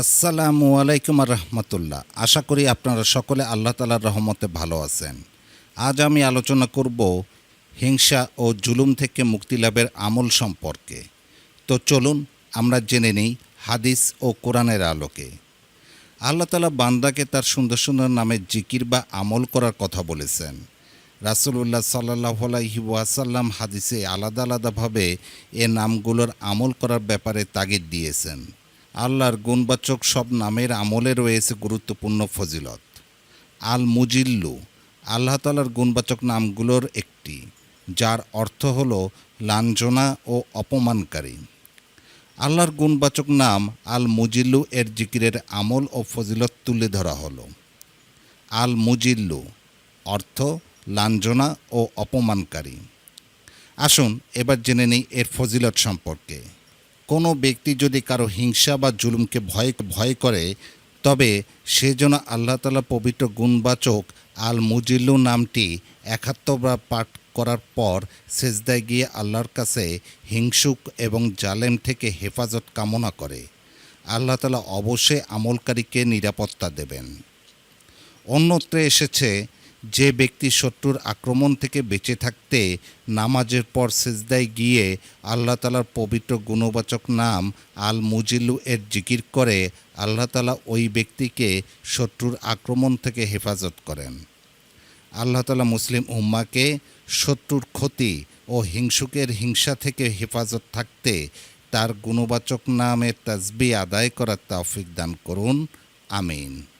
আসসালামু আলাইকুম রহমতুল্লাহ। আশা করি আপনারা সকলে আল্লাহ তালার রহমতে ভালো আছেন। আজ আমি আলোচনা করব হিংসা ও জুলুম থেকে মুক্তি লাভের আমল সম্পর্কে। তো চলুন আমরা জেনে নিই হাদিস ও কোরআনের আলোকে। আল্লাহ তালা বান্দাকে তার সুন্দর সুন্দর নামে জিকির বা আমল করার কথা বলেছেন। রাসুলুল্লাহ সাল্লাহ আলহি ওয়াসাল্লাম হাদিসে আলাদা আলাদাভাবে এ নামগুলোর আমল করার ব্যাপারে তাগিদ দিয়েছেন। আল্লাহর গুণবাচক সব নামের আমলে রয়েছে গুরুত্বপূর্ণ ফজিলত। আল মুজিল্লু আল্লাহ তালার গুণবাচক নামগুলোর একটি, যার অর্থ হল লাঞ্ছনা ও অপমানকারী। আল্লাহর গুণবাচক নাম আল মুজিল্লু এর জিকিরের আমল ও ফজিলত তুলে ধরা হলো। আল মুজিল্লু অর্থ লাঞ্ছনা ও অপমানকারী। আসুন এবার জেনে নিই এর ফজিলত সম্পর্কে। কোনো ব্যক্তি যদি কারও হিংসা বা জুলুমকে ভয় ভয় করে, তবে সে যেন আল্লাহ তালা পবিত্র গুণবাচক আল মুজিল্লু নামটি একাত্তবার পাঠ করার পর সেজদায় গিয়ে আল্লাহর কাছে হিংসুক এবং জালেম থেকে হেফাজত কামনা করে। আল্লাহ তালা অবশ্যই আমলকারীকে নিরাপত্তা দেবেন। অন্যত্রে এসেছে যে ব্যক্তি শত্রুর আক্রমণ থেকে বেঁচে থাকতে নামাজের পর সেজদায় গিয়ে আল্লাহ তালার পবিত্র গুণবাচক নাম আল মুজিল্লু এর জিকির করে, আল্লাহ তালা ওই ব্যক্তিকে শত্রুর আক্রমণ থেকে হেফাজত করেন। আল্লাহ তালা মুসলিম উম্মাকে শত্রুর ক্ষতি ও হিংসুকের হিংসা থেকে হেফাজত থাকতে তার গুণবাচক নামের তাজবি আদায় করার তৌফিক দান করুন। আমিন।